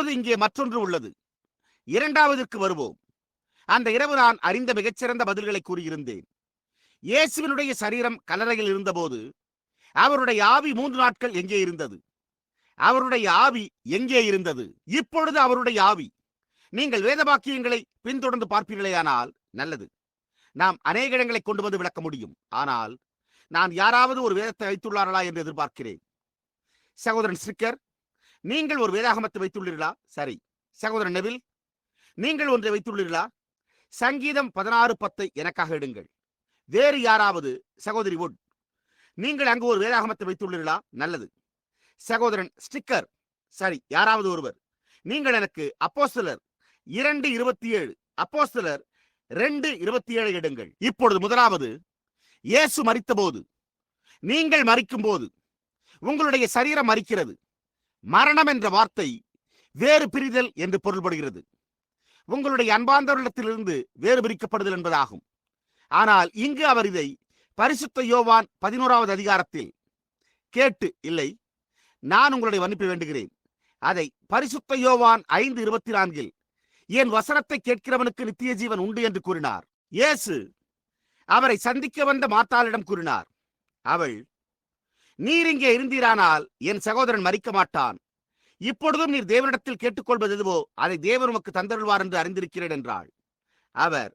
இப்பொழுது இங்கே மற்றொன்று உள்ளது. இரண்டாவதற்கு வருவோம். அந்த இரவு நான் அறிந்த மிகச்சிறந்த பதில்களை கூறியிருந்தேன். இயேசுவினுடைய சரீரம் கல்லறையில் இருந்தபோது அவருடைய ஆவி மூன்று நாட்கள் எங்கே இருந்தது? அவருடைய ஆவி எங்கே இருந்தது? இப்பொழுது அவருடைய ஆவி. நீங்கள் வேத வாக்கியங்களை பின்தொடர்ந்து பார்ப்பீர்களேயானால் நல்லது. நாம் அநேக இடங்களை கொண்டு வந்து விளக்க முடியும். ஆனால் நான் யாராவது ஒரு வேதத்தை வைத்துள்ளார்களா என்று எதிர்பார்க்கிறேன். சகோதரன் ஸ்ரிக்கர் நீங்கள் ஒரு வேதாகமத்தை வைத்துள்ளீர்களா? சரி. சகோதரன் நெவில் நீங்கள் ஒன்றை வைத்துள்ளீர்களா? சங்கீதம் பதினாறு பத்தை எனக்காக எடுங்கள். வேறு யாராவது சகோதரி வுட் நீங்கள் அங்கு ஒரு வேதாகமத்தை வைத்துள்ளீர்களா? நல்லது. சகோதரன் ஸ்டிக்கர் சரி யாராவது ஒருவர் நீங்கள் எனக்கு அப்போஸ்தலர் இரண்டு இருபத்தி ஏழு அப்போஸ்தலர் ரெண்டு இருபத்தி ஏழு எடுங்கள். இப்பொழுது முதலாவது இயேசு மரித்தபோது நீங்கள் மறிக்கும் போது உங்களுடைய சரீரம் மறிக்கிறது மரணம் என்ற வார்த்தை வேறு பிரிதல் என்று பொருள்படுகிறது. உங்களுடைய அன்பார்ந்தவர்களிடத்திலிருந்து வேறு பிரிக்கப்படுதல் என்பதாகும். ஆனால் இங்கு அவர் இதை பரிசுத்த யோவான் பதினோராவது அதிகாரத்தில் கேட்டு இல்லை நான் உங்களுடைய மன்னிப்பு வேண்டுகிறேன். அதை பரிசுத்த யோவான் ஐந்து இருபத்தி நான்கில் என் வசனத்தை கேட்கிறவனுக்கு நித்திய ஜீவன் உண்டு என்று கூறினார். இயேசு அவரை சந்திக்க வந்த மாத்தாளிடம் கூறினார். அவள் நீர் இங்கே இருந்தீரானால் என் சகோதரன் மறிக்க மாட்டான். இப்பொழுதும் நீர் தேவனிடத்தில் கேட்டுக்கொள்வது எதுவோ அதை தேவன் உமக்கு தந்தருள்வார் என்று அறிந்திருக்கிறேன் என்றாள். அவர்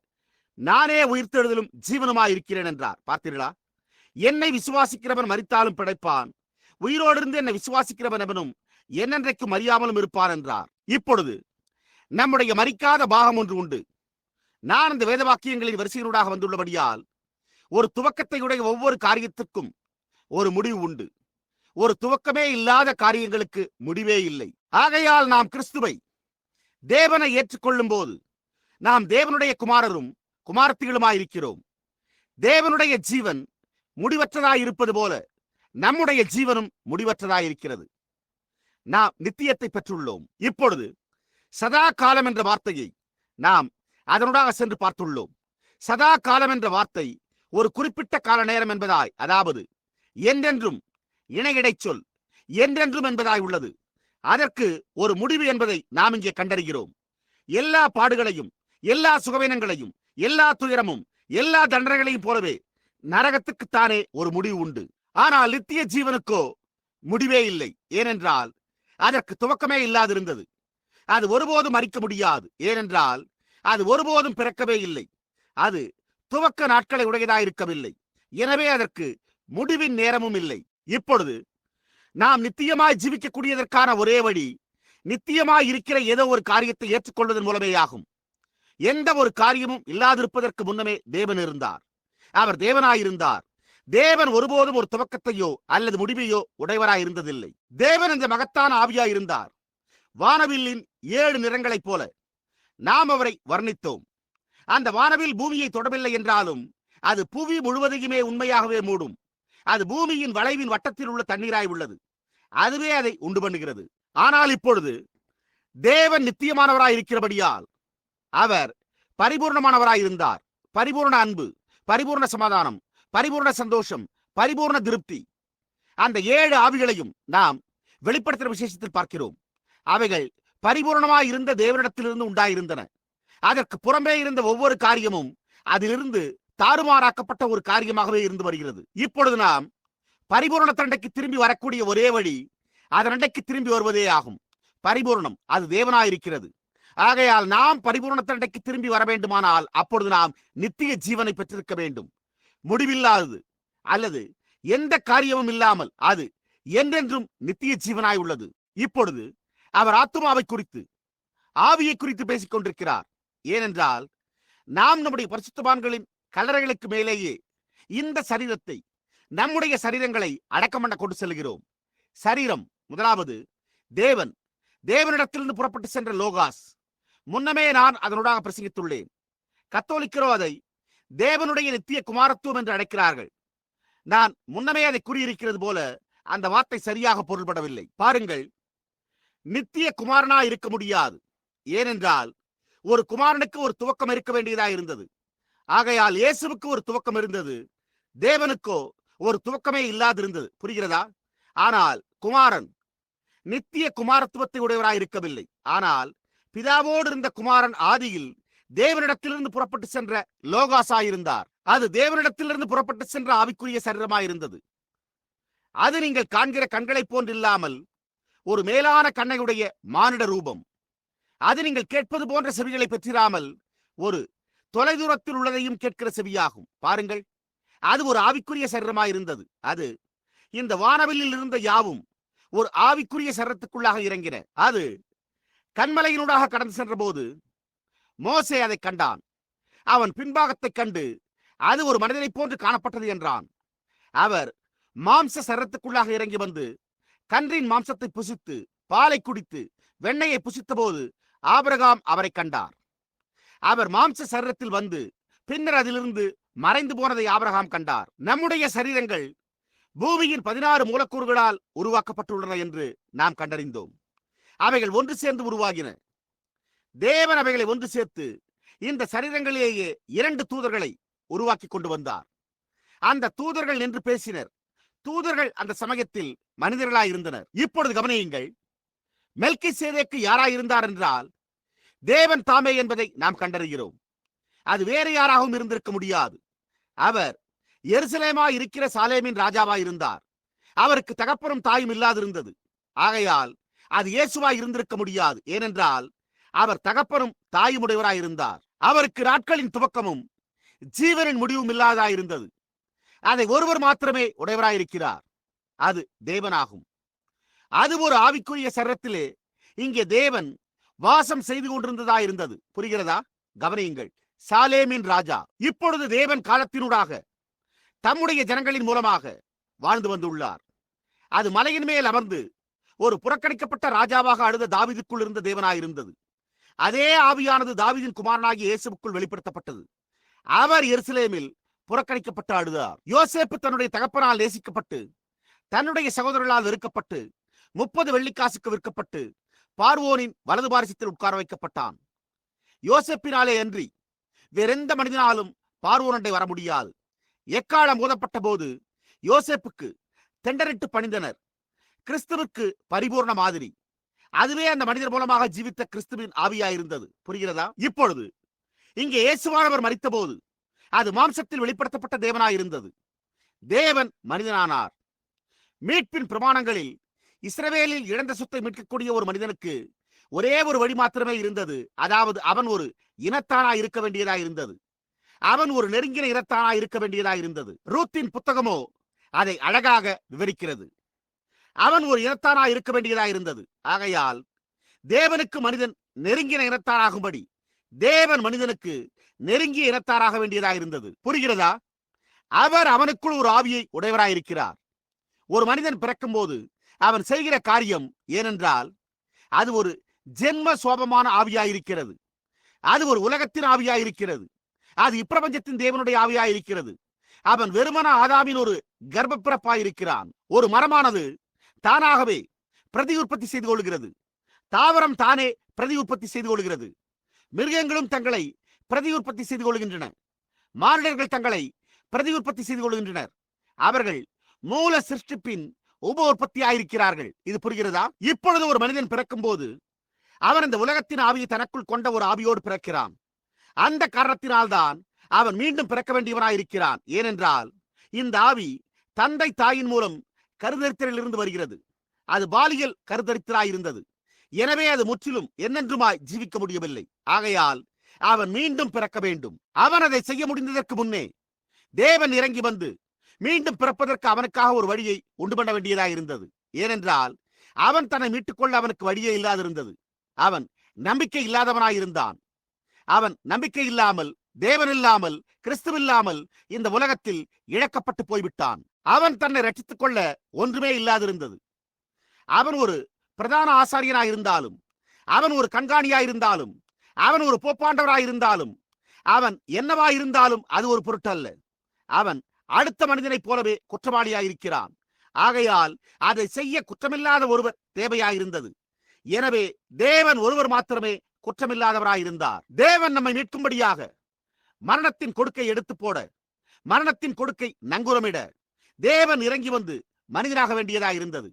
நானே உயிர்த்தெழுதலும் ஜீவனுமாய் இருக்கிறேன் என்றார். பார்த்தீர்களா? என்னை விசுவாசிக்கிறவன் மறித்தாலும் பிழைப்பான். உயிரோடு இருந்து என்னை விசுவாசிக்கிறவன் எவனும் என்னென்றைக்கும் அறியாமலும் இருப்பான் என்றார். இப்பொழுது நம்முடைய மறிக்காத பாகம் ஒன்று உண்டு. நான் அந்த வேத வாக்கியங்களின் வரிசையினூடாக வந்துள்ளபடியால் ஒரு துவக்கத்தை உடைய ஒவ்வொரு காரியத்திற்கும் ஒரு முடிவு உண்டு. ஒரு துவக்கமே இல்லாத காரியங்களுக்கு முடிவே இல்லை. ஆகையால் நாம் கிறிஸ்துவை தேவனை ஏற்றுக்கொள்ளும் போது நாம் தேவனுடைய குமாரரும் குமார்த்திகளுமாயிருக்கிறோம். தேவனுடைய ஜீவன் முடிவற்றதாயிருப்பது போல நம்முடைய ஜீவனும் முடிவற்றதாயிருக்கிறது. நாம் நித்தியத்தை பெற்றுள்ளோம். இப்பொழுது சதா காலம் என்ற வார்த்தையை நாம் அதனுடாக சென்று பார்த்துள்ளோம். சதா காலம் என்ற வார்த்தை ஒரு குறிப்பிட்ட கால நேரம் என்பதாய் அதாவது என்றென்றும் இணையிடை சொல் என்றென்றும் என்பதாய் உள்ளது. அதற்கு ஒரு முடிவு என்பதை நாம் இங்கே கண்டறிகிறோம். எல்லா பாடுகளையும் எல்லா சுகவீனங்களையும் எல்லா துயரமும் எல்லா தண்டனைகளையும் போலவே நரகத்துக்குத்தானே ஒரு முடிவு உண்டு. ஆனால் நித்திய ஜீவனுக்கோ முடிவே இல்லை. ஏனென்றால் அதற்கு துவக்கமே இல்லாதிருந்தது. அது ஒருபோதும் மறிக்க முடியாது. ஏனென்றால் அது ஒருபோதும் பிறக்கவே இல்லை. அது துவக்க நாட்களை உடையதாயிருக்கவில்லை. எனவே அதற்கு முடிவின் நேரமும் இல்லை. இப்பொழுது நாம் நித்தியமாய் ஜீவிக்கக்கூடியதற்கான ஒரே வழி நித்தியமாய் இருக்கிற ஏதோ ஒரு காரியத்தை ஏற்றுக்கொள்வதன் மூலமே ஆகும். எந்த ஒரு காரியமும் இல்லாதிருப்பதற்கு முன்னமே தேவன் இருந்தார். அவர் தேவனாயிருந்தார் தேவன் ஒருபோதும் ஒரு துவக்கத்தையோ அல்லது முடிவையோ உடையவராய் இருந்ததில்லை. தேவன் இந்த மகத்தான ஆவியாய் இருந்தார். வானவில்லின் ஏழு நிறங்களைப் போல நாம் அவரை வர்ணித்தோம். அந்த வானவில் பூமியை தொடவில்லை என்றாலும் அது புவி முழுவதையுமே உண்மையாகவே மூடும். அது பூமியின் வளைவின் வட்டத்தில் உள்ள தண்ணீராய் உள்ளது. அதுவே அதை உண்டு பண்ணுகிறது. ஆனால் இப்பொழுது தேவன் நித்தியமானவராய் இருக்கிறபடியால் அவர் பரிபூர்ணமானவராய் இருந்தார். பரிபூர்ண அன்பு பரிபூர்ண சமாதானம் பரிபூர்ண சந்தோஷம் பரிபூர்ண திருப்தி. அந்த ஏழு ஆவிகளையும் நாம் வெளிப்படுத்துகிற விசேஷத்தில் பார்க்கிறோம். அவைகள் பரிபூர்ணமாய் இருந்த தேவனிடத்திலிருந்து உண்டாயிருந்தன. அதற்கு புறம்பே இருந்த ஒவ்வொரு காரியமும் அதிலிருந்து தாறுமாறாக்கப்பட்ட ஒரு காரியமாகவே இருந்து வருகிறது. இப்பொழுது நாம் பரிபூர்ண தண்டைக்கு திரும்பி வரக்கூடிய ஒரே வழி அதன் அண்டைக்கு திரும்பி வருவதே ஆகும். பரிபூர்ணம் அது தேவனாயிருக்கிறது. ஆகையால் நாம் பரிபூர்ண தண்டைக்கு திரும்பி வர வேண்டுமானால் அப்பொழுது நாம் நித்திய ஜீவனை பெற்றிருக்க வேண்டும். முடிவில்லாதது அல்லது எந்த காரியமும் இல்லாமல் அது என்றென்றும் நித்திய ஜீவனாய் உள்ளது. இப்பொழுது அவர் ஆத்மாவை குறித்து ஆவியை குறித்து பேசிக் கொண்டிருக்கிறார் ஏனென்றால் நாம் நம்முடைய பரிசுத்தவான்களின் கல்லறைகளுக்கு மேலேயே இந்த சரீரத்தை நம்முடைய சரீரங்களை அடக்கம் பண்ண கொண்டு செல்கிறோம். சரீரம் முதலாவது தேவன். தேவனிடத்திலிருந்து புறப்பட்டு சென்ற லோகாஸ். முன்னமே நான் அதனுடாக பிரசங்கித்துள்ளேன். கத்தோலிக்கிறோ அதை தேவனுடைய நித்திய குமாரத்துவம் என்று அழைக்கிறார்கள். நான் முன்னமே அதை கூறியிருக்கிறது போல அந்த வார்த்தை சரியாக பொருள்படவில்லை. பாருங்கள் நித்திய குமாரனா இருக்க முடியாது. ஏனென்றால் ஒரு குமாரனுக்கு ஒரு துவக்கம் இருக்க வேண்டியதா இருந்தது. ஆகையால் இயேசுவுக்கு ஒரு துவக்கம் இருந்தது. தேவனுக்கோ ஒரு துவக்கமே இல்லாதிருந்தது. புரிகிறதா? ஆனால் குமாரன் நித்திய குமாரத்துவத்தை உடையவராய் இருக்கவில்லை. ஆனால் பிதாவோடு இருந்த குமாரன் ஆதியில் தேவனிடத்திலிருந்து புறப்பட்டு சென்ற லோகாசாயிருந்தார். அது தேவனிடத்திலிருந்து புறப்பட்டு சென்ற ஆவிக்குரிய சரீரமாயிருந்தது. அது நீங்கள் காண்கிற கண்களைப் போன்றில்லாமல் ஒரு மேலான கண்ணையுடைய மானிட ரூபம். அது நீங்கள் கேட்பது போன்ற செவிகளை பெற்றிராமல் ஒரு தொலைதூரத்தில் உள்ளதையும் கேட்கிற செவியாகும். பாருங்கள். அது ஒரு ஆவிக்குரிய சரீரமாயிருந்தது அது இந்த வானவில்லில் இருந்த யாவும் ஒரு ஆவிக்குரிய சரத்துக்குள்ளாக இறங்கின. அது கண்மலையினூடாக கடந்து சென்ற போது மோசே அதை கண்டான். அவன் பின்பாகத்தைக் கண்டு அது ஒரு மனிதனைப் போன்று காணப்பட்டது என்றான். அவர் மாம்ச சரத்துக்குள்ளாக இறங்கி வந்து கன்றின் மாம்சத்தை புசித்து பாலை குடித்து வெண்ணையை புசித்த போது ஆபிரகாம் அவரை கண்டார். அவர் மாம்ச சரீரத்தில் வந்து பின்னர் அதிலிருந்து மறைந்து போனதை ஆபிரகாம் கண்டார். நம்முடைய சரீரங்கள் பூமியின் பதினாறு மூலக்கூறுகளால் உருவாக்கப்பட்டுள்ளன என்று நாம் கண்டறிந்தோம். அவைகள் ஒன்று சேர்ந்து உருவாகின. தேவன் அவைகளை ஒன்று சேர்த்து இந்த சரீரங்களிலேயே இரண்டு தூதர்களை உருவாக்கி கொண்டு வந்தார். அந்த தூதர்கள் நின்று பேசினர். தூதர்கள் அந்த சமயத்தில் மனிதர்களாய் இருந்தனர் இப்பொழுது கவனியுங்கள். மெல்கி சேதேக்கு யாராயிருந்தார் என்றால் தேவன் தாமே என்பதை நாம் கண்டறிகிறோம். அது வேறு யாராகவும் இருந்திருக்க முடியாது. அவர் எருசலேமா இருக்கிற சாலேமின் ராஜாவாய் இருந்தார். அவருக்கு தகப்பனும் தாயும் இல்லாதிருந்தது. ஆகையால் அது இயேசுவாய் இருந்திருக்க முடியாது. ஏனென்றால் அவர் தகப்பனும் தாயுமுடையவராய் இருந்தார். அவருக்கு நாட்களின் துவக்கமும் ஜீவனின் முடிவும் இல்லாதாயிருந்தது அதை ஒருவர் மாத்திரமே உடையவராயிருக்கிறார் அது தேவனாகும். அது ஒரு ஆவிக்குரிய சரத்திலே இங்கே தேவன் வாசம் செய்து கொண்டிருந்ததா இருந்தது. புரிகிறதா? கவனியுங்கள். சாலேமின் ராஜா இப்பொழுது தேவன் காலத்தினூடாக தம்முடைய ஜனங்களின் மூலமாக வாழ்ந்து வந்துள்ளார். அது மலையின் மேல் அமர்ந்து ஒரு புறக்கணிக்கப்பட்ட ராஜாவாக அழுத தாவிதுக்குள் இருந்த தேவனாயிருந்தது அதே ஆவியானது தாவிதின் குமாரனாகி இயேசுக்குள் வெளிப்படுத்தப்பட்டது. அவர் எருசலேமில் புறக்கணிக்கப்பட்டு அழுதார். யோசேப்பு தன்னுடைய தகப்பனால் நேசிக்கப்பட்டு தன்னுடைய சகோதரர்களால் வெறுக்கப்பட்டு முப்பது வெள்ளிக்காசுக்கு விற்கப்பட்டு பார்வோனின் வலது பாரிசத்தில் உட்கார வைக்கப்பட்டான். யோசப்பினாலே அன்றி வேறெந்த மனிதனாலும் பார்வோனண்டை வர முடியாது. எக்காலம் மோதப்பட்ட போது யோசேப்புக்கு தெண்டரிட்டு பணிந்தனர். கிறிஸ்துவுக்கு பரிபூர்ண மாதிரி. அதுவே அந்த மனிதர் மூலமாக ஜீவித்த கிறிஸ்துவின் ஆவியாயிருந்தது. புரிகிறதா? இப்பொழுது இங்கே இயேசுவானவர் மறித்த போது அது மாம்சத்தில் வெளிப்படுத்தப்பட்ட தேவனாயிருந்தது. தேவன் மனிதனானார். மீட்பின் பிரமாணங்களில் இஸ்ரவேலில் இழந்த சொத்தை மீட்கக்கூடிய ஒரு மனிதனுக்கு ஒரே ஒரு வழி மாத்திரமே இருந்தது. அதாவது அவன் ஒரு இனத்தானா இருக்க வேண்டியதா இருந்தது. அவன் ஒரு நெருங்கின இனத்தானா இருக்க வேண்டியதா இருந்தது. ரூத்தின் புத்தகமோ அதை அழகாக விவரிக்கிறது. அவன் ஒரு இனத்தானா இருக்க வேண்டியதா இருந்தது. ஆகையால் தேவனுக்கு மனிதன் நெருங்கின இனத்தானாகும்படி தேவன் மனிதனுக்கு நெருங்கிய இனத்தாராக வேண்டியதா இருந்தது. புரிகிறதா? அவர் அவனுக்குள் ஒரு ஆவியை உடையவராயிருக்கிறார். ஒரு மனிதன் பிறக்கும் போது அவன் செய்கிற காரியம் ஏனென்றால் அது ஒரு ஜென்ம சோபமான ஆவியாயிருக்கிறது. அது ஒரு உலகத்தின் ஆவியாயிருக்கிறது. அது இப்பிரபஞ்சத்தின் தேவனுடைய ஆவியாயிருக்கிறது. அவன் வெறுமன ஆதாமின் ஒரு கர்ப்பப்பிறப்பாயிருக்கிறான். ஒரு மரமானது தானாகவே பிரதி உற்பத்தி செய்து கொள்கிறது. தாவரம் தானே பிரதி உற்பத்தி செய்து கொள்கிறது. மிருகங்களும் தங்களை பிரதி உற்பத்தி செய்து கொள்கின்றன. மானிடர்கள் தங்களை பிரதி உற்பத்தி செய்து கொள்கின்றனர். அவர்கள் மூல சிருஷ்டிப்பின் உப உற்பத்தியாயிருக்கிறார்கள் இது புரிகிறதா? இப்பொழுது ஒரு மனிதன் பிறக்கும் போது அவன் இந்த உலகத்தின் ஆவியை தனக்குள் கொண்ட ஒரு ஆவியோடு பிறக்கிறான். அந்த காரணத்தினால்தான் அவன் மீண்டும் பிறக்க வேண்டியவனாயிருக்கிறான். ஏனென்றால் இந்த ஆவி தந்தை தாயின் மூலம் கருதரித்தலில் இருந்து வருகிறது. அது பாலியல் கருதரித்தலாயிருந்தது. எனவே அது முற்றிலும் என்னென்றுமாய் ஜீவிக்க முடியவில்லை. ஆகையால் அவன் மீண்டும் பிறக்க வேண்டும். அவன் அதை செய்ய முடிந்ததற்கு முன்னே தேவன் இறங்கி வந்து மீண்டும் பிறப்பதற்கு அவனுக்காக ஒரு வழியை உண்டு பண்ண வேண்டியதாக இருந்தது. ஏனென்றால் அவன் தன்னை மீட்டுக்கொள்ள அவனுக்கு வழியே இல்லாதிருந்தது. அவன் நம்பிக்கை இல்லாதவனாயிருந்தான் அவன் நம்பிக்கை இல்லாமல் தேவன் இல்லாமல் கிறிஸ்துவில்லாமல் இந்த உலகத்தில் இழக்கப்பட்டு போய்விட்டான். அவன் தன்னை ரட்சித்துக் கொள்ள ஒன்றுமே இல்லாதிருந்தது. அவன் ஒரு பிரதான ஆசாரியனாயிருந்தாலும் அவன் ஒரு கண்காணியாயிருந்தாலும் அவன் ஒரு போப்பாண்டவராயிருந்தாலும் அவன் என்னவாயிருந்தாலும் அது ஒரு பொருட்டல்ல. அவன் அடுத்த மனிதனைப் போலவே குற்றவாளியாயிருக்கிறான். ஆகையால் அதை செய்ய குற்றமில்லாத ஒருவர் தேவையாயிருந்தது. எனவே தேவன் ஒருவர் மாத்திரமே குற்றமில்லாதவராயிருந்தார். தேவன் நம்மை மீட்கும்படியாக மரணத்தின் கொடுக்கை எடுத்து போட மரணத்தின் கொடுக்கை நங்குரமிட தேவன் இறங்கி வந்து மனிதனாக வேண்டியதாயிருந்தது.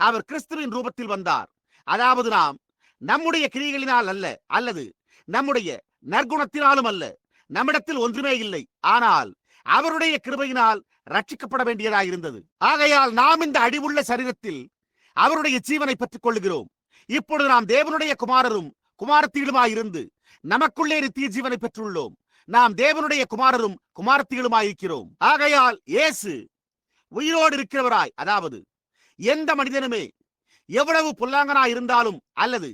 அவர் கிறிஸ்துவின் ரூபத்தில் வந்தார். அதாவது நாம் நம்முடைய கிரிகளினால் அல்ல அல்லது நம்முடைய நற்குணத்தினாலும் அல்ல நம்மிடத்தில் ஒன்றுமே இல்லை. ஆனால் அவருடைய கிருபையினால் ரட்சிக்கப்பட வேண்டியதாயிருந்தது. ஆகையால் நாம் இந்த அடிவுள்ள சரீரத்தில் அவருடைய ஜீவனை பெற்றுக் கொள்கிறோம் இப்பொழுது நாம் தேவனுடைய குமாரரும் குமாரத்திகளுமாயிருந்து நமக்குள்ளே நித்திய ஜீவனை பெற்றுள்ளோம். நாம் தேவனுடைய குமாரரும் குமாரத்திகளுமாயிருக்கிறோம் ஆகையால் இயேசு உயிரோடு இருக்கிறவராய் அதாவது எந்த மனிதனுமே எவ்வளவு புல்லாங்கனாய் இருந்தாலும் அல்லது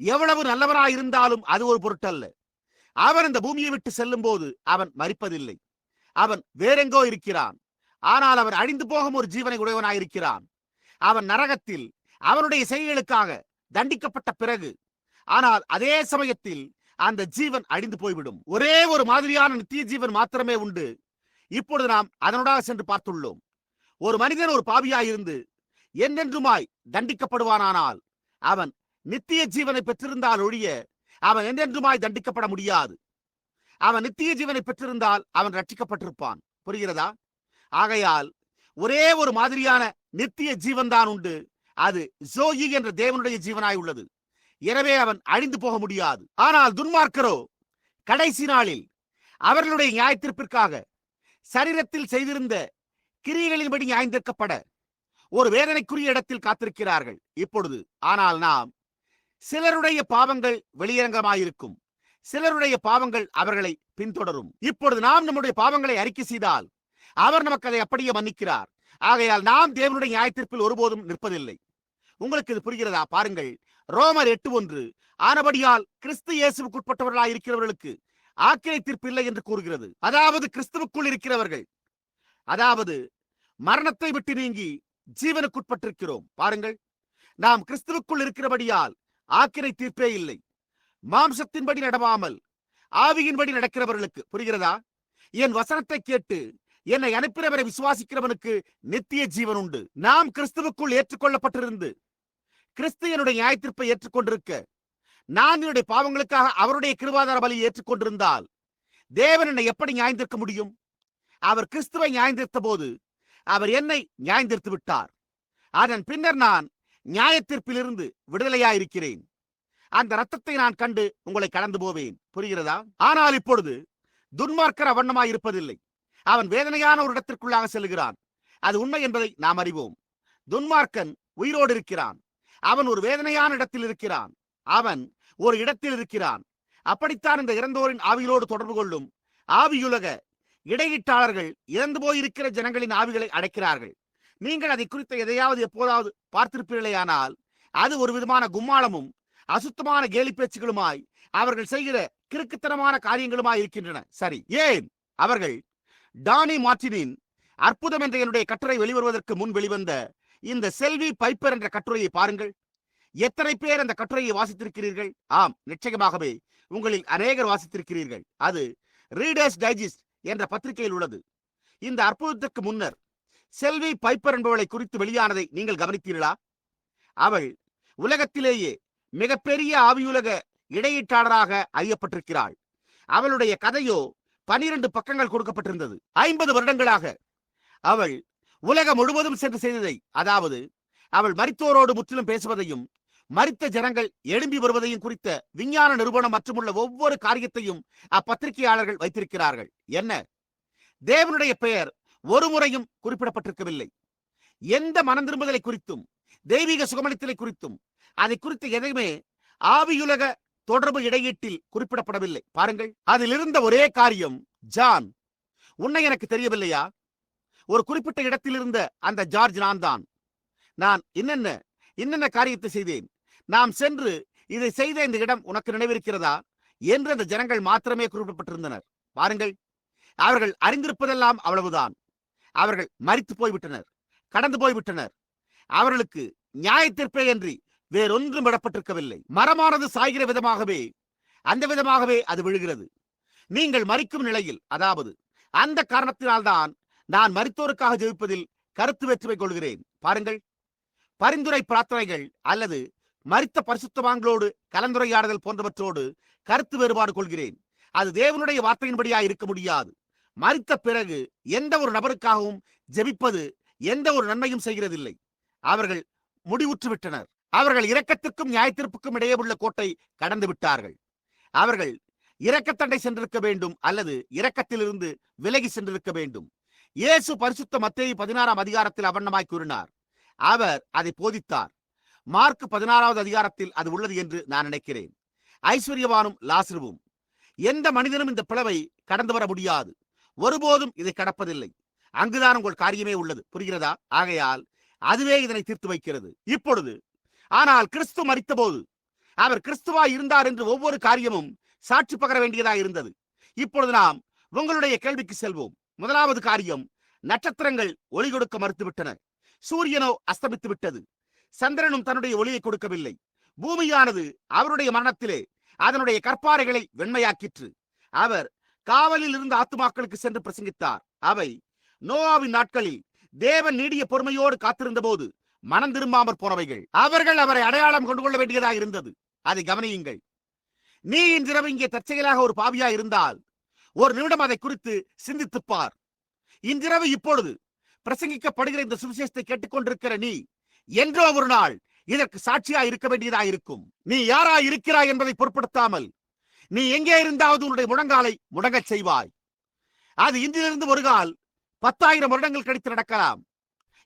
எவ்வளவு நல்லவனாய் இருந்தாலும் அது ஒரு பொருட்டல்ல. அவன் இந்த பூமியை விட்டு செல்லும் போது அவன் மறிப்பதில்லை அவன் வேறெங்கோ இருக்கிறான். ஆனால் அவன் அழிந்து போகும் ஒரு ஜீவனை உடையவனாயிருக்கிறான். அவன் நரகத்தில் அவனுடைய செயல்களுக்காக தண்டிக்கப்பட்ட பிறகு ஆனால் அதே சமயத்தில் அந்த ஜீவன் அழிந்து போய்விடும். ஒரே ஒரு மாதிரியான நித்திய ஜீவன் மாத்திரமே உண்டு. இப்பொழுது நாம் அதனோடாக சென்று பார்த்துள்ளோம். ஒரு மனிதன் ஒரு பாவியாயிருந்து என்றென்றுமாய் தண்டிக்கப்படுவானானால் அவன் நித்திய ஜீவனை பெற்றிருந்தால் ஒழிய அவன் என்றென்றுமாய் தண்டிக்கப்பட முடியாது. அவன் நித்திய ஜீவனை பெற்றிருந்தால் அவன் ரட்சிக்கப்பட்டிருப்பான் புரிகிறதா? ஆகையால் ஒரே ஒரு மாதிரியான நித்திய ஜீவன் தான் உண்டு. அது ஜோயி என்ற தேவனுடைய ஜீவனாய் உள்ளது. எனவே அவன் அழிந்து போக முடியாது. ஆனால் துன்மார்க்கரோ கடைசி நாளில் அவர்களுடைய நியாயத்திற்பிற்காக சரீரத்தில் செய்திருந்த கிரியைகளின்படி நியாயந்திருக்கப்பட ஒரு வேதனைக்குரிய இடத்தில் காத்திருக்கிறார்கள். இப்பொழுது ஆனால் நாம் சிலருடைய பாவங்கள் வெளியரங்கமாயிருக்கும். சிலருடைய பாவங்கள் அவர்களை பின்தொடரும். இப்பொழுது நாம் நம்முடைய பாவங்களை அறிக்கை செய்தால் அவர் நமக்கு அதை அப்படியே மன்னிக்கிறார். ஆகையால் நாம் தேவனுடைய நியாயத்திற்பில் ஒருபோதும் நிற்பதில்லை. உங்களுக்கு இது புரிகிறதா? பாருங்கள். ரோமர் எட்டு ஒன்று ஆனபடியால் கிறிஸ்து இயேசுக்குட்பட்டவர்களாய் இருக்கிறவர்களுக்கு ஆக்கிரை தீர்ப்பு இல்லை என்று கூறுகிறது. அதாவது கிறிஸ்துவுக்குள் இருக்கிறவர்கள். அதாவது மரணத்தை விட்டு நீங்கி ஜீவனுக்குட்பட்டிருக்கிறோம். பாருங்கள். நாம் கிறிஸ்துவுக்குள் இருக்கிறபடியால் ஆக்கிரை தீர்ப்பே இல்லை. மாம்சத்தின்படி நடவாமல் ஆவியின்படி நடக்கிறவர்களுக்கு. புரிகிறதா? என் வசனத்தை கேட்டு என்னை அனுப்பினவரை விசுவாசிக்கிறவனுக்கு நித்திய ஜீவன் உண்டு. நாம் கிறிஸ்துவுக்குள் ஏற்றுக்கொள்ளப்பட்டிருந்து கிறிஸ்து என்னுடைய நியாயத்திற்பை ஏற்றுக்கொண்டிருக்க நான் என்னுடைய பாவங்களுக்காக அவருடைய கிருவாதார பலியை ஏற்றுக்கொண்டிருந்தால் தேவன் என்னை எப்படி நியாயந்திருக்க முடியும்? அவர் கிறிஸ்துவை நியாயந்திருத்த போது அவர் என்னை நியாயந்திருத்து விட்டார் அதன் பின்னர் நான் நியாயத்தீர்ப்பிலிருந்து விடுதலையாயிருக்கிறேன். அந்த ரத்தத்தை நான் கண்டு உங்களை கடந்து போவேன். புரிகிறதா? ஆனால் இப்பொழுது துன்மார்க்கர் வண்ணமாய் இருப்பதில்லை. அவன் வேதனையான ஒரு இடத்திற்குள்ளாக செல்கிறான். அது உண்மை என்பதை நாம் அறிவோம். துன்மார்க்கன் உயிரோடு இருக்கிறான். அவன் ஒரு வேதனையான இடத்தில் இருக்கிறான். அவன் ஒரு இடத்தில் இருக்கிறான். அப்படித்தான் இந்த இறந்தோரின் ஆவிகளோடு தொடர்பு கொள்ளும் ஆவியுலக இடையீட்டாளர்கள் இறந்து போயிருக்கிற ஜனங்களின் ஆவிகளை அடைக்கிறார்கள். நீங்கள் அதை குறித்த எதையாவது எப்போதாவது பார்த்திருப்பீர்களேயானால் அது ஒரு விதமான கும்மாளமும் அசுத்தமான கேலி பேச்சுகளுமாய் அவர்கள் செய்கிற கிறுக்குத்தனமான காரியங்களுமாய் இருக்கின்றன. சரி ஏன்? அவர்கள் டானி மார்டினின் அற்புதம் என்ற என்னுடைய கட்டுரை வெளிவருவதற்கு முன் வெளிவந்த இந்த செல்வி பைப்பர் என்ற கட்டுரையை பாருங்கள். எத்தனை பேர் அந்த கட்டுரையை வாசித்திருக்கிறீர்கள்? ஆம் நிச்சயமாகவே உங்களில் அநேகர் வாசித்திருக்கிறீர்கள். அது ரீடர்ஸ் டைஜஸ்ட் என்ற பத்திரிகையில் உள்ளது. இந்த அற்புதத்திற்கு முன்னர் செல்வி பைப்பர் என்பவளை குறித்து வெளியானதை நீங்கள் கவனித்தீர்களா? அவள் உலகத்திலேயே மிகப்பெரிய ஆவியுலக இடையீட்டாளராக அறியப்பட்டிருக்கிறாள். அவளுடைய கதையோ பனிரெண்டு பக்கங்கள் கொடுக்கப்பட்டிருந்தது. ஐம்பது வருடங்களாக அவள் உலகம் முழுவதும் சென்று செய்ததை அதாவது அவள் மரித்தோரோடு முற்றிலும் பேசுவதையும் மறித்த ஜனங்கள் எழும்பி வருவதையும் குறித்த விஞ்ஞான நிறுவனம் மற்றும் உள்ள ஒவ்வொரு காரியத்தையும் அப்பத்திரிகையாளர்கள் வைத்திருக்கிறார்கள். என்ன? தேவனுடைய பெயர் ஒரு முறையும் குறிப்பிடப்பட்டிருக்கவில்லை. எந்த மனம் திரும்புதலை குறித்தும் தெய்வீக சுகமளித்தலை குறித்தும் அதை குறித்து எதையுமே ஆவியுலக தொடர்பு இடையீட்டில் குறிப்பிடப்படவில்லை. பாருங்கள். அதில் இருந்த ஒரே காரியம் ஜான். உன்னை எனக்கு தெரியவில்லையா? ஒரு குறிப்பிட்ட இடத்தில் இருந்த அந்த ஜார்ஜ் நான் தான் நான் என்னென்ன என்னென்ன காரியத்தை செய்தேன்? நாம் சென்று இதை செய்த இந்த இடம் உனக்கு நினைவிருக்கிறதா? என்று அந்த ஜனங்கள் மாத்திரமே குறிப்பிடப்பட்டிருந்தனர். பாருங்கள். அவர்கள் அறிந்திருப்பதெல்லாம் அவ்வளவுதான். அவர்கள் மறித்து போய்விட்டனர். கடந்து போய்விட்டனர். அவர்களுக்கு நியாயத்திற்பேயன்றி வேறொன்றும் விடப்பட்டிருக்கவில்லை. மரமானது சாய்கிற விதமாகவே அந்த விதமாகவே அது விழுகிறது. நீங்கள் மறிக்கும் நிலையில் அதாவது அந்த காரணத்தினால்தான் நான் மரித்தோருக்காக ஜெபிப்பதில் கருத்து வெற்றுமை கொள்கிறேன். பாருங்கள். பரிந்துரை பிரார்த்தனைகள் அல்லது மரித்த பரிசுத்தவான்களோடு கலந்துரையாடுதல் போன்றவற்றோடு கருத்து வேறுபாடு கொள்கிறேன். அது தேவனுடைய வார்த்தையின்படியா இருக்க முடியாது. மறித்த பிறகு எந்த ஒரு நபருக்காகவும் ஜெபிப்பது எந்த ஒரு நன்மையும் செய்கிறதில்லை. அவர்கள் முடிவுற்று விட்டனர். அவர்கள் இரக்கத்திற்கும் நியாயத்திற்புக்கும் இடையே உள்ள கோட்டை கடந்து விட்டார்கள். அவர்கள் இரக்கத்தண்டை சென்றிருக்க வேண்டும் அல்லது இரக்கத்திலிருந்து விலகி சென்றிருக்க வேண்டும். இயேசு பரிசுத்த மத்தேயு பதினாறாம் அதிகாரத்தில் அவண்ணமாய் கூறினார். அவர் அதை போதித்தார். மார்க் பதினாறாவது அதிகாரத்தில் அது உள்ளது என்று நான் நினைக்கிறேன். ஐஸ்வர்யவானும் லாசிருவும் எந்த மனிதனும் இந்த பிளவை கடந்து வர முடியாது. ஒருபோதும் இதை கடப்பதில்லை. அங்குதான் உங்கள் காரியமே உள்ளது. புரிகிறதா? ஆகையால் அதுவே இதனை தீர்த்து வைக்கிறது. இப்பொழுது ஆனால் கிறிஸ்து மறித்தபோது அவர் கிறிஸ்துவாய் இருந்தார் என்று ஒவ்வொரு காரியமும் சாட்சி பகர வேண்டியதாக இருந்தது. இப்பொழுது நாம் உங்களுடைய கேள்விக்கு செல்வோம். முதலாவது காரியம் நட்சத்திரங்கள் ஒளி கொடுக்க மறுத்துவிட்டன. சூரியனோ அஸ்தமித்து விட்டது. சந்திரனும் தன்னுடைய ஒளியை கொடுக்கவில்லை. பூமியானது அவருடைய மரணத்திலே அதனுடைய கற்பாறைகளை வெண்மையாக்கிற்று. அவர் காவலில் இருந்த ஆத்துமாக்களுக்கு சென்று பிரசங்கித்தார். அவை நோவாவின் நாட்களில் தேவன் நீடிய பொறுமையோடு காத்திருந்த போது மனம் திரும்பாமற் போனவைகள். அவர்கள் அவரை அடையாளம் கொண்டு கொள்ள வேண்டியதாக இருந்தது. அதை கவனியுங்கள். நீ இன்றிரவு இங்கே தற்செயலாக ஒரு பாவியா இருந்தால் ஒரு நிமிடம் அதை குறித்து சிந்தித்துப்பார். இன்றிரவு இப்பொழுது பிரசங்கிக்கப்படுகிற இந்த சுவிசேஷத்தை கேட்டுக்கொண்டிருக்கிற நீ என்றோ ஒரு நாள் இதற்கு சாட்சியா இருக்க வேண்டியதாக இருக்கும். நீ யாரா இருக்கிறாய் என்பதை பொருட்படுத்தாமல் நீ எங்கே இருந்தாவது உன்னுடைய முழங்காலை முடங்கச் செய்வாய். அது இன்றிலிருந்து ஒரு கால் பத்தாயிரம் வருடங்கள் கழித்து நடக்கலாம்.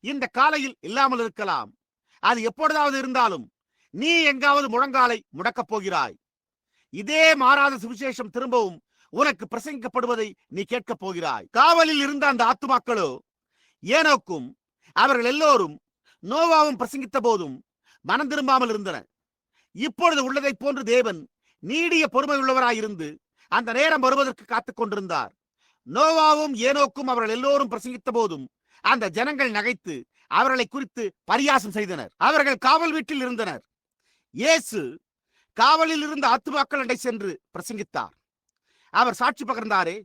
இந்த காலையில் இல்லாமல் இருக்கலாம். அது எப்பொழுதாவது இருந்தாலும் நீ எங்காவது முழங்காலை முடக்கப் போகிறாய். இதே மாறாத சுவிசேஷம் திரும்பவும் உனக்கு பிரசங்கிக்கப்படுவதை நீ கேட்கப் போகிறாய். காவலில் இருந்த அந்த ஆத்துமாக்களோ ஏனோக்கும் அவர்கள் எல்லோரும் நோவாவும் பிரசங்கித்த போதும் மனம் திரும்பாமல் இருந்தனர். இப்பொழுது உள்ளதைப் போன்று தேவன் நீடிய பொறுமை உள்ளவராயிருந்து அந்த நேரம் வருவதற்கு காத்துக் கொண்டிருந்தார். நோவாவும் ஏனோக்கும் அவர்கள் எல்லோரும் பிரசங்கித்த போதும் அந்த ஜனங்கள் நகைத்து அவர்களை குறித்து பரியாசம் செய்தனர். அவர்கள் காவல் வீட்டில் இருந்தனர். இயேசு காவலில் இருந்த ஆத்துமாக்கள் அண்டை சென்று பிரசங்கித்தார். அவர் சாட்சி பகர்ந்தாரே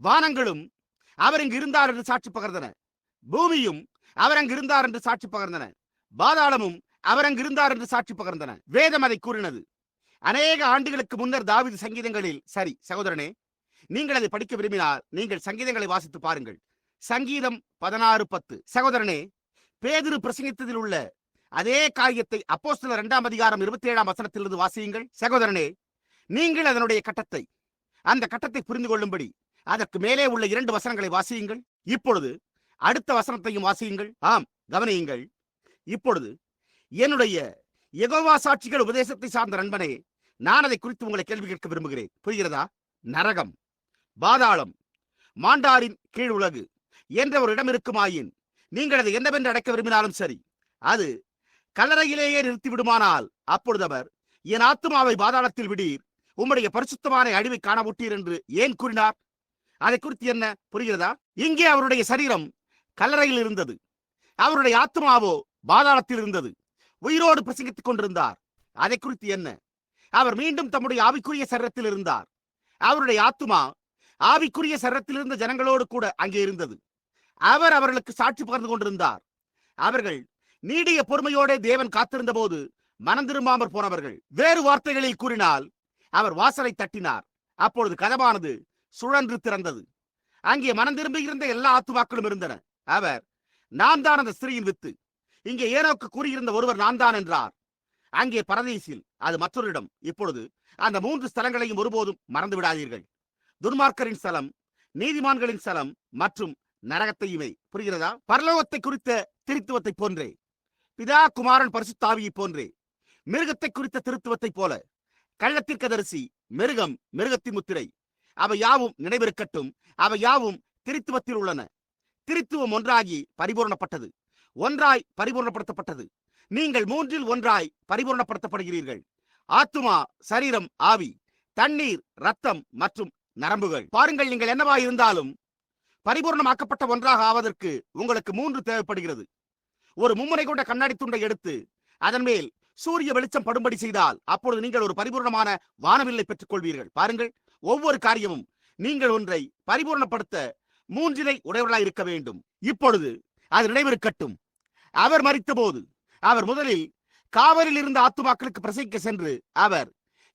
வானங்களும் அவர் இங்கு இருந்தார் என்று சாட்சி பகர்ந்தன. பூமியும் அவர் அங்கு இருந்தார் என்று சாட்சி பகர்ந்தன. பாதாளமும் அவர் அங்கு இருந்தார் என்று சாட்சி பகர்ந்தன. வேதம் அதை கூறினது. அநேக ஆண்டுகளுக்கு முன்னர் தாவிது சங்கீதங்களில் சரி சகோதரனே நீங்கள் அதை படிக்க விரும்பினால் நீங்கள் சங்கீதங்களை வாசித்து பாருங்கள். சங்கீதம் பதினாறு பத்து. சகோதரனே பேதிரு பிரசங்கித்ததில் உள்ள அதே காரியத்தை அப்போஸ்தல இரண்டாம் அதிகாரம் இருபத்தி ஏழாம் வசனத்திலிருந்து வாசியுங்கள். சகோதரனே நீங்கள் அதனுடைய கட்டத்தை அந்த கட்டத்தை புரிந்து கொள்ளும்படி அதற்கு மேலே உள்ள இரண்டு வசனங்களை வாசியுங்கள். இப்பொழுது அடுத்த வசனத்தையும் வாசியுங்கள். ஆம் கவனியுங்கள். இப்பொழுது என்னுடைய எகோவா சாட்சிகள் உபதேசத்தை சார்ந்த நண்பனே நான் அதை குறித்து உங்களை கேள்வி கேட்க விரும்புகிறேன். புரிகிறதா? நரகம் பாதாளம் மாண்டாரின் கீழ் உலகு. என்ற ஒரு இடம் இருக்குமாயின்? நீங்கள் அதை என்னவென்று அடைக்க விரும்பினாலும் சரி. அது கல்லறையிலேயே நிறுத்தி விடுமானால் அப்பொழுது அவர் என் ஆத்மாவை பாதாளத்தில் விடீர் உம்முடைய பரிசுத்தமான அழிவை காணமுட்டீர் என்று ஏன் கூறினார்? அதை குறித்து என்ன புரிகிறதா? இங்கே அவருடைய சரீரம் கல்லறையில் இருந்தது. அவருடைய ஆத்மாவோ பாதாளத்தில் இருந்தது. உயிரோடு பிரசங்கித்துக் கொண்டிருந்தார். அதை குறித்து என்ன? அவர் மீண்டும் தம்முடைய ஆவிக்குரிய சரீரத்தில் இருந்தார். அவருடைய ஆத்துமா ஆவிக்குரிய சரீரத்தில் இருந்த ஜனங்களோடு கூட அங்கே இருந்தது. அவர் அவர்களுக்கு சாட்சி பகர்ந்து கொண்டிருந்தார். அவர்கள் நீடிய பொறுமையோட தேவன் காத்திருந்த போது மனம் திரும்பாமற் போனவர்கள் வேறு வார்த்தைகளில் கூறினால் அவர் வாசலை தட்டினார். அப்பொழுது கதவானது சுழன்று திறந்தது. அங்கே மனம் திரும்பி இருந்த எல்லா ஆத்துமாக்களும் இருந்தன. அவர் நான் தான் அந்த ஸ்திரீயின் வித்து. இங்கே ஏனோக்கு கூறியிருந்த ஒருவர் நான் தான் என்றார். அங்கே பரதீசில் அது மற்றொரு இடம் இப்பொழுது அந்த மூன்று ஸ்தலங்களையும் ஒருபோதும் மறந்து விடாதீர்கள். துன்மார்க்கரின் ஸ்தலம் நீதிமான்களின் ஸ்தலம் மற்றும் நரகத்தையுமே புரிகிறதா? பரலோகத்தை குறித்த திருத்துவத்தை போன்றே. பிதா குமாரன் பரிசுத்தாவியை போன்றே. மிருகத்தை குறித்த திருத்துவத்தை போல. கள்ளத்திற்கதரிசி மிருகம் மிருகத்தின் முத்திரை. அவை யாவும் நினைவிருக்கட்டும். அவை யாவும் திருத்துவத்தில் உள்ளன. திருத்துவம் ஒன்றாகி பரிபூரணப்பட்டது. ஒன்றாய் பரிபூரணப்படுத்தப்பட்டது. நீங்கள் மூன்றில் ஒன்றாய் பரிபூரணப்படுத்தப்படுகிறீர்கள். ஆத்துமா சரீரம் ஆவி தண்ணீர் ரத்தம் மற்றும் நரம்புகள். பாருங்கள் நீங்கள் என்னவாய் இருந்தாலும் பரிபூர்ணமாக்கப்பட்ட ஒன்றாக ஆவதற்கு உங்களுக்கு மூன்று தேவைப்படுகிறது. ஒரு மும்முனை கொண்ட கண்ணாடி துண்டை எடுத்து அதன் மேல் சூரிய வெளிச்சம் படும்படி செய்தால் அப்பொழுது நீங்கள் ஒரு பரிபூர்ணமான வானவில்லை பெற்றுக் கொள்வீர்கள் பாருங்கள் ஒவ்வொரு காரியமும் நீங்கள் ஒன்றை பரிபூர்ணப்படுத்த மூன்றினை உடையவர்களாக இருக்க வேண்டும். இப்பொழுது அது நினைவிருக்கட்டும். அவர் மறித்தபோது அவர் முதலில் காவலில் இருந்த ஆத்துமாக்களுக்கு பிரசங்கிக்க சென்று அவர்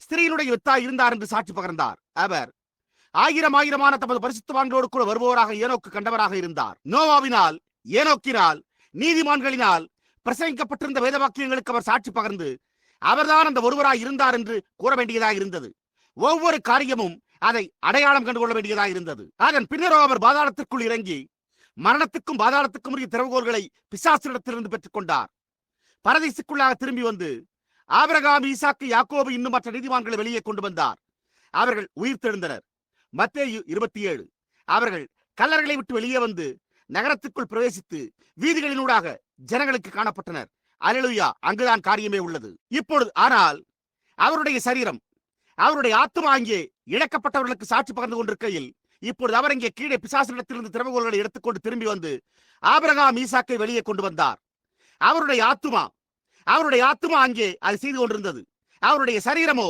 ஸ்திரீனுடைய வித்தாய் இருந்தார் என்று சாட்சி பகர்ந்தார். அவர் ஆயிரம் ஆயிரமான தமது பரிசுத்தவான்களோடு கூட வருபவராக ஏனோக்கு கண்டவராக இருந்தார். நோவாவினால் ஏனோக்கினால் நீதிமான்களினால் பிரசங்கிக்கப்பட்டிருந்த வேத வாக்கியங்களுக்கு அவர் சாட்சி பகர்ந்து அவர்தான் அந்த ஒருவராய் இருந்தார் என்று கூற வேண்டியதாக இருந்தது. ஒவ்வொரு காரியமும் அதை அடையாளம் கண்டு கொள்ள வேண்டியதாக இருந்தது. அதன் பின்னரோ அவர் பாதாளத்திற்குள் இறங்கி மரணத்துக்கும் பாதாளத்துக்கும் உரிய திறவுகோள்களை பிசாசிடத்திலிருந்து பெற்றுக் கொண்டார். பரதேசுக்குள்ளாக திரும்பி வந்து ஆபரகாம் ஈசாக்கு யாக்கோபு இன்னும் மற்ற நீதிமான்களை வெளியே கொண்டு வந்தார். அவர்கள் உயிர்த்தெழுந்தனர். மத்தேயு இருபத்தி ஏழு அவர்கள் கல்லறைகளை விட்டு வெளியே வந்து நகரத்துக்குள் பிரவேசித்து வீதிகளினூடாக ஜனங்களுக்கு காணப்பட்டனர். அலலுயா அங்குதான் காரியமே உள்ளது. இப்பொழுது ஆனால் அவருடைய சரீரம் அவருடைய ஆத்மா அங்கே இழக்கப்பட்டவர்களுக்கு சாட்சி பகிர்ந்து கொண்டிருக்கையில் இப்பொழுது அவர் இங்கே கீழே பிசாசனிடத்திலிருந்து திறவுகோள்களை எடுத்துக்கொண்டு திரும்பி வந்து ஆபரகாம் ஈசாக்கை வெளியே கொண்டு வந்தார். அவருடைய ஆத்துமா அவருடைய ஆத்துமா அங்கே அது செய்து கொண்டிருந்தது. அவருடைய சரீரமோ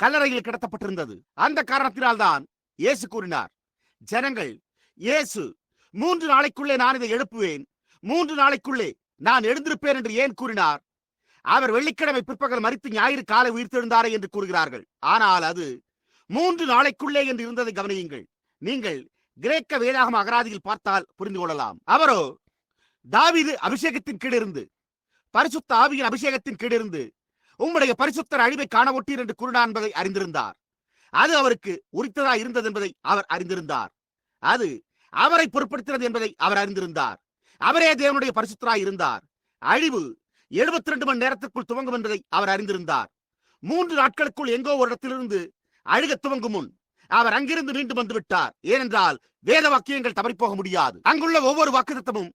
கல்லறையில் கிடத்தப்பட்டிருந்தது. அந்த காரணத்தினால்தான் இயேசு கூறினார் ஜனங்கள் இயேசு மூன்று நாளைக்குள்ளே நான் இதை எழுப்புவேன். மூன்று நாளைக்குள்ளே நான் எழுந்திருப்பேன் என்று ஏன் கூறினார்? அவர் வெள்ளிக்கிழமை பிற்பகல் மறித்து ஞாயிறு காலை உயிர்த்தெழுந்தாரே என்று கூறுகிறார்கள். ஆனால் அது மூன்று நாளைக்குள்ளே என்று இருந்ததை கவனியுங்கள். நீங்கள் கிரேக்க வேதாகம அகராதியில் பார்த்தால் புரிந்து கொள்ளலாம். அவரோ தாவீது அபிஷேகத்தின் கீழிருந்து பரிசுத்த ஆவியின் அபிஷேகத்தின் கீழிருந்து உம்முடைய பரிசுத்தர் அழிவை காண ஒட்டீர் என்று கூறினார் என்பதை அறிந்திருந்தார். அது அவருக்கு உரித்ததா இருந்தது என்பதை அவர் அறிந்திருந்தார். அது அவரை பொருட்படுத்தினது என்பதை அவர் அறிந்திருந்தார். அவரே தேவனுடைய பரிசுத்தராய் இருந்தார். அழிவு எழுபத்தி ரெண்டு மணி நேரத்திற்குள் துவங்கும் என்பதை அவர் அறிந்திருந்தார். மூன்று நாட்களுக்குள் எங்கோ ஒரு இடத்திலிருந்து அழுக துவங்கும் முன் அவர் அங்கிருந்து மீண்டும் வந்து விட்டார். ஏனென்றால் வேத வாக்கியங்கள் தவறிப்போக போக முடியாது. அங்குள்ள ஒவ்வொரு வாக்குத்தமும்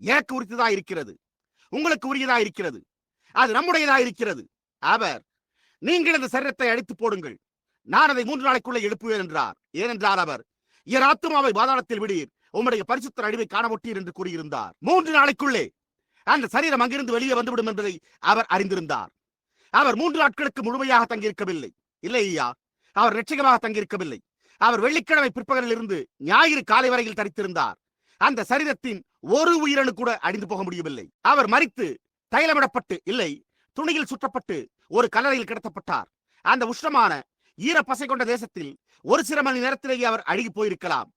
எனக்கு உரித்ததா இருக்கிறது. உங்களுக்கு உரியதா இருக்கிறது. அது நம்முடையதா இருக்கிறது. அவர் நீங்கள் அந்த சரீரத்தை அழித்து போடுங்கள். நான் அதை மூன்று நாளைக்குள்ளே எழுப்புவேன் என்றார். ஏனென்றால் அவர் என் ஆத்துமாவை பாதாளத்தில் விடீர் உம்முடைய பரிசுத்த அழிவை காண என்று கூறியிருந்தார். மூன்று நாளைக்குள்ளே அந்த சரீரம் அங்கிருந்து வெளியே வந்துவிடும் என்பதை அவர் அறிந்திருந்தார். அவர் மூன்று நாட்களுக்கு முழுமையாக தங்கியிருக்கவில்லை. இல்லை ஐயா அவர் நிச்சயமாக தங்கியிருக்கவில்லை. அவர் வெள்ளிக்கிழமை பிற்பகலில் இருந்து ஞாயிறு காலை வரையில் தரித்திருந்தார். அந்த சரீரத்தின் ஒரு உயிரணு கூட அழிந்து போக முடியவில்லை. அவர் மறித்து தைலமிடப்பட்டு இல்லை துணியில் சுற்றப்பட்டு ஒரு கல்லறையில் கிடத்தப்பட்டார். அந்த உஷ்ணமான ஈரப்பசை கொண்ட தேசத்தில் ஒரு சில மணி நேரத்திலேயே அவர் அழுகி போயிருக்கலாம்.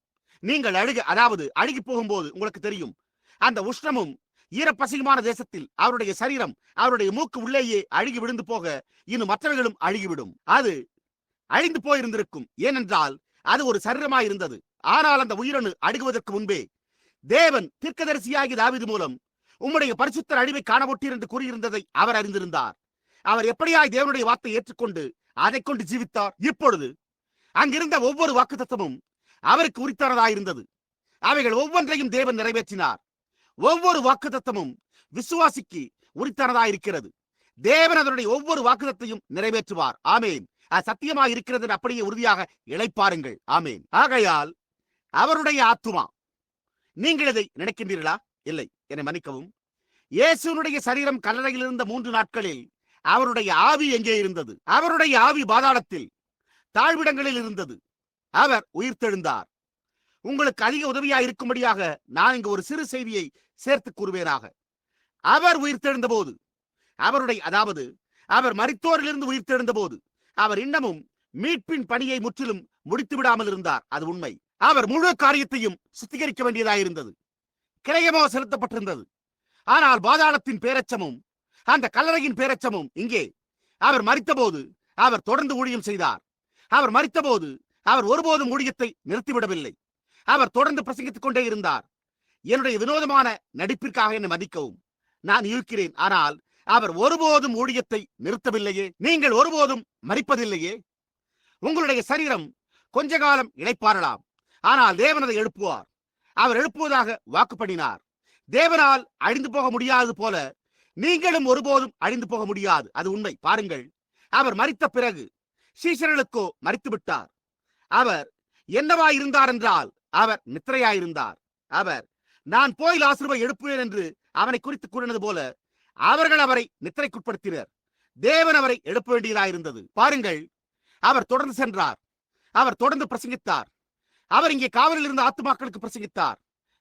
நீங்கள் அழுக அதாவது அழுகி போகும்போது உங்களுக்கு தெரியும். அந்த உஷ்ணமும் ஈரப்பசையுமான தேசத்தில் அவருடைய சரீரம் அவருடைய மூக்கு உள்ளேயே அழுகி விழுந்து போக இன்னும் மற்றவைகளும் அழுகிவிடும். அது அழிந்து போயிருந்திருக்கும். ஏனென்றால் அது ஒரு சரீரமாய் இருந்தது ஆனால் அந்த உயிரணு அழுகுவதற்கு முன்பே தேவன் தீர்க்கதரிசியாகி தாவிது மூலம் உம்முடைய பரிசுத்தர் அழிவை காணப்பட்டீர் என்று கூறியிருந்ததை அவர் அறிந்திருந்தார். அவர் எப்படியாய் தேவனுடைய வார்த்தை ஏற்றுக்கொண்டு அதை கொண்டு ஜீவித்தார். இப்பொழுது அங்கிருந்த ஒவ்வொரு வாக்குத்தத்தமும் அவருக்கு உரித்தானதாயிருந்தது அவைகள் ஒவ்வொன்றையும் தேவன் நிறைவேற்றினார். ஒவ்வொரு வாக்குத்தத்தமும் விசுவாசிக்கு உரித்தானதாயிருக்கிறது தேவன் அதனுடைய ஒவ்வொரு வாக்குதத்தையும் நிறைவேற்றுவார். ஆமேன். அது சத்தியமாக இருக்கிறது அப்படியே உறுதியாக இழைப்பாருங்கள் ஆமேன். ஆகையால் அவருடைய ஆத்துமா நீங்கள் இதை நினைக்கின்றீர்களா? இல்லை. என்னை மன்னிக்கவும். இயேசுனுடைய சரீரம் கல்லறையில் இருந்த மூன்று நாட்களில் அவருடைய ஆவி எங்கே இருந்தது? அவருடைய ஆவி பாதாளத்தில் தாழ்விடங்களில் இருந்தது. அவர் உயிர்த்தெழுந்தார். உங்களுக்கு அதிக உதவியா இருக்கும்படியாக நான் இங்கு ஒரு சிறு செய்தியை சேர்த்து கூறுவேனாக. அவர் உயிர்த்தெழுந்த போது அவருடைய அதாவது அவர் மரித்தோரிலிருந்து உயிர்த்தெழுந்த போது அவர் இன்னமும் மீட்பின் பணியை முற்றிலும் முடித்து விடாமல் இருந்தார். அது உண்மை. அவர் முழு காரியத்தையும் சுத்திகரிக்க வேண்டியதாயிருந்தது. கிரயமோ செலுத்தப்பட்டிருந்தது. ஆனால் பாதாளத்தின் பேரச்சமும் அந்த கல்லறையின் பேரச்சமும் இங்கே. அவர் மறித்தபோது அவர் தொடர்ந்து ஊழியம் செய்தார். அவர் மறித்தபோது அவர் ஒருபோதும் ஊழியத்தை நிறுத்திவிடவில்லை. அவர் தொடர்ந்து பிரசங்கித்துக் கொண்டே இருந்தார். என்னுடைய வினோதமான நடிப்பிற்காக என்னை மதிக்கவும் நான் இருக்கிறேன். ஆனால் அவர் ஒருபோதும் ஊழியத்தை நிறுத்தவில்லையே. நீங்கள் ஒருபோதும் மறிப்பதில்லையே உங்களுடைய சரீரம் கொஞ்ச காலம் இழைப்பாரலாம் ஆனால் தேவனதை எழுப்புவார். அவர் எழுப்புவதாக வாக்குப்படினார் தேவனால் அழிந்து போக முடியாது போல நீங்களும் ஒருபோதும் அழிந்து போக முடியாது. அது உண்மை. பாருங்கள். அவர் மறித்த பிறகு சீசர்களுக்கோ மறித்து விட்டார். அவர் என்னவா இருந்தார் என்றால் அவர் நித்திரையாயிருந்தார். அவர் நான் போய் லாசுருவை எழுப்புவேன் என்று அவனை குறித்து கூறினது போல அவர்கள் அவரை நித்திரைக்குட்படுத்தினர். தேவன் அவரை எழுப்ப வேண்டியதாயிருந்தது. பாருங்கள். அவர் தொடர்ந்து சென்றார். அவர் தொடர்ந்து பிரசங்கித்தார். அவர் இங்கே காவலில் இருந்த ஆத்துமாக்களுக்கு பிரசங்கித்தார்.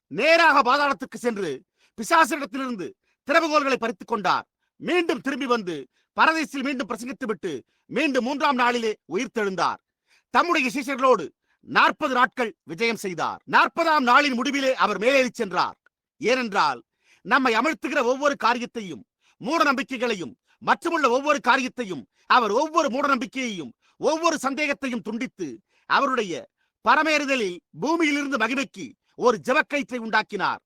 நேராக பாதாளத்துக்கு சென்று பிசாசனிடத்திலிருந்து திறவுகோல்களை பறித்துக் கொண்டார். மீண்டும் திரும்பி வந்து பரதேசில் மீண்டும் பிரசங்கித்து விட்டு மீண்டும் மூன்றாம் நாளிலே உயிர்த்தெழுந்தார் தம்முடைய சிஷ்யர்களோடு நாற்பது நாட்கள் விஜயம் செய்தார். நாற்பதாம் நாளின் முடிவிலே அவர் மேலேறி சென்றார். ஏனென்றால் நம்மை அமிழ்த்துகிற ஒவ்வொரு காரியத்தையும் மூட நம்பிக்கைகளையும் மற்றுமுள்ள ஒவ்வொரு காரியத்தையும் அவர் ஒவ்வொரு மூட நம்பிக்கையையும் ஒவ்வொரு சந்தேகத்தையும் துண்டித்து அவருடைய பரமேறுதலில் பூமியிலிருந்து மகிமைக்கு ஒரு ஜெபக்கயிற்றை உண்டாக்கினார்.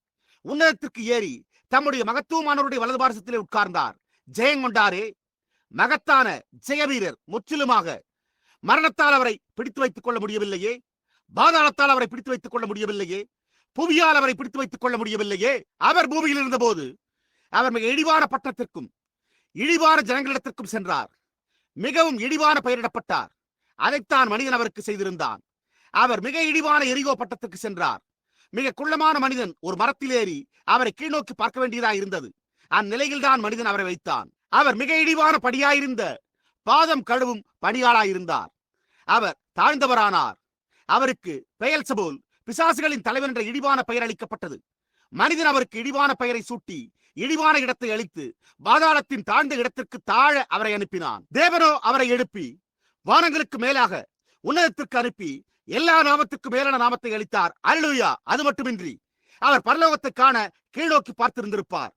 உன்னதத்திற்கு ஏறி தம்முடைய மகத்துவமானவருடைய வலது பாரசத்திலே உட்கார்ந்தார் ஜெயங்கொண்டாரே மகத்தான ஜெயவீரர் முற்றிலுமாக மரணத்தால் அவரை பிடித்து வைத்துக் கொள்ள முடியவில்லையே. பாதாளத்தால் அவரை பிடித்து வைத்துக் கொள்ள முடியவில்லையே. புவியால் அவரை பிடித்து வைத்துக் கொள்ள முடியவில்லையே. அவர் பூமியில் இருந்தபோது அவர் மிக இழிவான பட்டத்திற்கும் இழிவான ஜனங்களிடத்திற்கும் சென்றார். மிகவும் இழிவான பெயரிடப்பட்டார். அதைத்தான் மனிதன் அவருக்கு செய்திருந்தான். அவர் மிக இழிவான எரிகோ பட்டத்திற்கு சென்றார். மிக குள்ளமான மனிதன் ஒரு மரத்தில் ஏறி அவரை கீழ்நோக்கி பார்க்க வேண்டியதாக இருந்தது. அந்நிலையில்தான் மனிதன் அவரை வைத்தான். அவர் மிக இழிவான படியாயிருந்த பாதம் கழுவும் பணியாளாயிருந்தார் அவர் தாழ்ந்தவரானார். அவருக்கு பெயல் சபோல் பிசாசுகளின் தலைவர் என்ற இழிவான பெயர் அளிக்கப்பட்டது. மனிதன் அவருக்கு இழிவான பெயரை சூட்டி இழிவான இடத்தை அளித்து பாதாளத்தின் தாழ்ந்த இடத்திற்கு தாழ அவரை அனுப்பினான். தேவனோ அவரை எழுப்பி வானங்களுக்கு மேலாக உன்னதத்திற்கு அனுப்பி எல்லா நாமத்துக்கும் மேலான நாமத்தை அளித்தார். அருளுயா அது மட்டுமின்றி அவர் பரலோகத்தை காண கீழ்நோக்கி பார்த்திருந்திருப்பார்.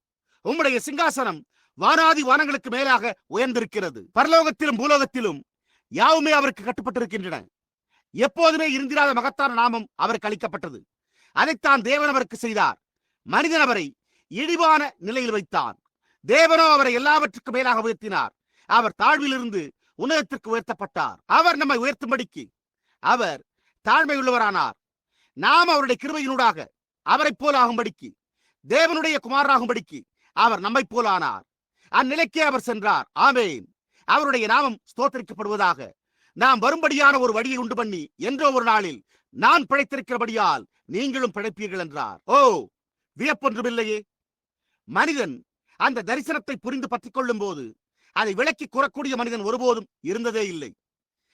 உம்முடைய சிங்காசனம் வானாதி வானங்களுக்கு மேலாக உயர்ந்திருக்கிறது. பரலோகத்திலும் பூலோகத்திலும் யாவுமே அவருக்கு கட்டுப்பட்டிருக்கின்றன. எப்போதுமே இருந்திராத மகத்தான நாமம் அவருக்கு அளிக்கப்பட்டது. அதைத்தான் தேவன் அவருக்கு செய்தார். மனிதன் அவரை இழிவான நிலையில் வைத்தான். தேவனோ அவரை எல்லாவற்றுக்கும் மேலாக உயர்த்தினார். அவர் தாழ்விலிருந்து உன்னதத்திற்கு உயர்த்தப்பட்டார். அவர் நம்மை உயர்த்தும்படிக்கு அவர் தாழ்மை உள்ளவரானார் நாம் அவருடைய கிருபையினூடாக அவரைப் போல ஆகும்படிக்கு தேவனுடைய குமாரராகும்படிக்கு அவர் நம்மைப் போல ஆனார் அந்நிலைக்கே அவர் சென்றார். ஆமேன். அவருடைய நாமம் ஸ்தோத்தரிக்கப்படுவதாக. நாம் வரும்படியான ஒரு வழியை உண்டு பண்ணி என்றோ ஒரு நாளில் நான் பிழைத்திருக்கிறபடியால் நீங்களும் பிழைப்பீர்கள் என்றார். ஓ வியப்பொன்றுமில்லையே. மனிதன் அந்த தரிசனத்தை புரிந்து பற்றிக் கொள்ளும் போது அதை விளக்கி கூறக்கூடிய மனிதன் ஒருபோதும் இருந்ததே இல்லை.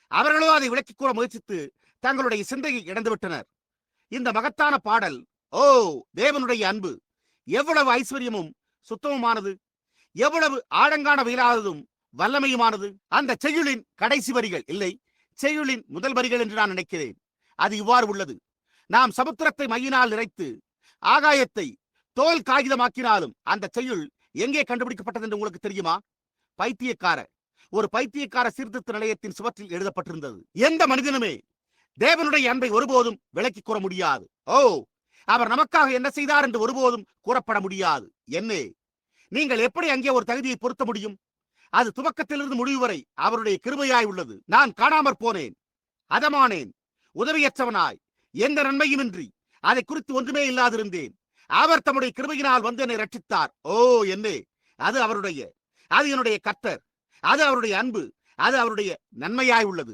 அவர்களோ அதை விளக்கி கூற முயற்சித்து தங்களுடைய சிந்தையை இழந்துவிட்டனர் இந்த மகத்தான பாடல் ஓ தேவனுடைய அன்பு எவ்வளவு ஐஸ்வர்யமும் சுத்தமுமானது எவ்வளவு ஆழங்கான வயலாததும் வல்லமையுமானது. அந்த செய்யுளின் கடைசி வரிகள் இல்லை செய்யுளின் முதல் வரிகள் என்று நான் நினைக்கிறேன். அது இவ்வாறு உள்ளது. நாம் சமுத்திரத்தை மையினால் நிறைத்து ஆகாயத்தை தோல் காகிதமாக்கினாலும் அந்த செய்யுள் எங்கே கண்டுபிடிக்கப்பட்டது என்று உங்களுக்கு தெரியுமா? பைத்தியக்கார ஒரு பைத்தியக்கார சீர்திருத்த நிலையத்தின் சுவற்றில் எழுதப்பட்டிருந்தது. எந்த மனிதனுமே தேவனுடைய அன்பை ஒருபோதும் விளக்கி கூற முடியாது. ஓ அவர் நமக்காக என்ன செய்தார் என்று ஒருபோதும் கூறப்பட முடியாது. என்னே? நீங்கள் எப்படி அங்கே ஒரு தகுதியை பொருத்த முடியும்? அது துவக்கத்திலிருந்து முடிவு வரை அவருடைய கிருபையாய் உள்ளது. நான் காணாமற் போனேன். அதமானேன். உதவியற்றவனாய். எந்த நன்மையுமின்றி அதை குறித்து ஒன்றுமே இல்லாதிருந்தேன். அவர் தம்முடைய கிருபையினால் வந்து என்னை ரட்சித்தார் ஓ என்னே? அது அவருடைய. அது என்னுடைய கர்த்தர். அது அவருடைய அன்பு. அது அவருடைய நன்மையாய் உள்ளது.